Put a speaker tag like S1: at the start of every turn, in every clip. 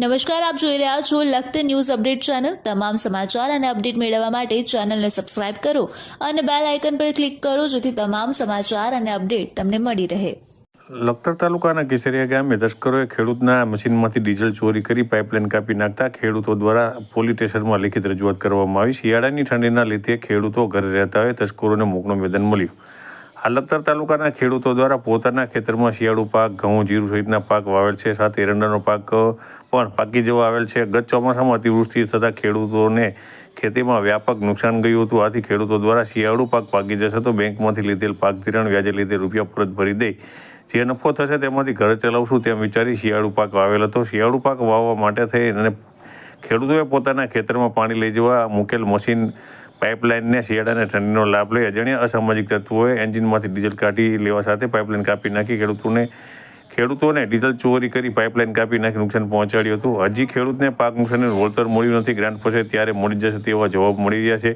S1: નમસ્કાર, આપ જોઈ રહ્યા છો લખત ન્યૂઝ અપડેટ ચેનલ. તમામ સમાચાર અને અપડેટ મેળવવા માટે ચેનલને સબસ્ક્રાઇબ કરો અને બેલ આઇકન પર ક્લિક કરો, જેથી તમામ સમાચાર અને અપડેટ તમને મળી રહે.
S2: લખતર તાલુકાના કેસરિયા ગામે તસ્કરોએ ખેડૂતના મશીનમાંથી ડીઝલ ચોરી કરી પાઇપલાઇન કાપી નાખતા ખેડૂતો દ્વારા પોલીસ સ્ટેશનમાં લિખિત રજૂઆત કરવામાં આવી. શિયાળાની ઠંડીના લીધે ખેડૂતો ઘરે રહેતા હોય, તસ્કરોને મોકળું મેદાન મળ્યું. આ લખતર તાલુકાના ખેડૂતો દ્વારા પોતાના ખેતરમાં શિયાળુ પાક, ઘઉં, જીરું સહિતના પાક વાવેલ છે. સાથે એરંડાનો પાક પણ પાકી જવા આવેલ છે. ગત ચોમાસામાં અતિવૃષ્ટિ થતાં ખેડૂતોને ખેતીમાં વ્યાપક નુકસાન ગયું હતું. આથી ખેડૂતો દ્વારા શિયાળુ પાક પાકી જશે તો બેંકમાંથી લીધેલ પાક ધિરાણ વ્યાજે લીધે રૂપિયા પરત ભરી દે. જે નફો થશે તેમાંથી ઘર ચલાવશું તેમ વિચારી શિયાળુ પાક વાવેલ હતો. શિયાળુ પાક વાવવા માટે થઈ અને ખેડૂતોએ પોતાના ખેતરમાં પાણી લઈ જવા, મૂકેલ મશીન પાઇપલાઇનને શિયાળા અને ઠંડીનો લાભ લઈ અજાણ્યા અસામાજિક તત્વોએ એન્જિનમાંથી ડીઝલ કાઢી લેવા સાથે પાઇપલાઇન કાપી નાખી. ખેડૂતોને ખેડૂતોને ડીઝલ ચોરી કરી પાઇપલાઇન કાપી નાખી નુકસાન પહોંચાડ્યું હતું. હજી ખેડૂતને પાક નુકસાનનું વળતર મળ્યું નથી. ગ્રાન્ટ પાસે ત્યારે મળી જશે તેવા જવાબ મળી રહ્યા છે.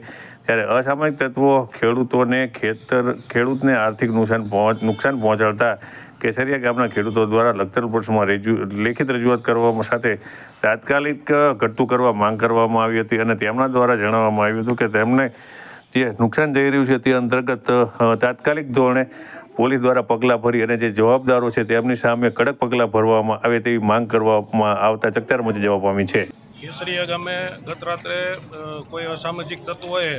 S2: ત્યારે અસામાજિક તત્વો ખેડૂતોને ખેતર, ખેડૂતને આર્થિક નુકસાન પહોંચ, નુકસાન પહોંચાડતા કેસરિયા ગામના ખેડૂતો દ્વારા લખતર પોલીસમાં રજૂ, લેખિત રજૂઆત કરવામાં સાથે તાત્કાલિક ઘટતું કરવા માંગ કરવામાં આવી હતી અને તેમના દ્વારા જણાવવામાં આવ્યું હતું કે તેમને જે નુકસાન જઈ રહ્યું છે તે અંતર્ગત તાત્કાલિક ધોરણે પોલીસ દ્વારા પગલાં ભરી અને જે જવાબદારો છે તેમની સામે કડક પગલાં ભરવામાં આવે તેવી માંગ કરવામાં આવતા ચકચાર મચી જવા પામી છે.
S3: કેસરિયા ગામે ગત રાત્રે કોઈ અસામાજિક તત્વોએ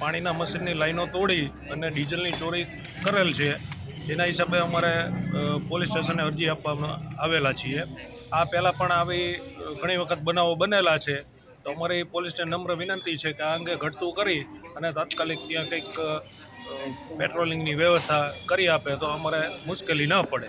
S3: પાણીના મશીનની લાઈનો તોડી અને ડીઝલની ચોરી કરેલ છે. જેના હિસાબે અમારે પોલીસ સ્ટેશને અરજી આપવામાં આવેલા છીએ. આ પહેલાં પણ આવી ઘણી વખત બનાવો બનેલા છે. તો અમારી પોલીસને નમ્ર વિનંતી છે કે આ અંગે ઘટતું કરી અને તાત્કાલિક ત્યાં કંઈક પેટ્રોલિંગની વ્યવસ્થા કરી આપે તો અમારે મુશ્કેલી ન પડે.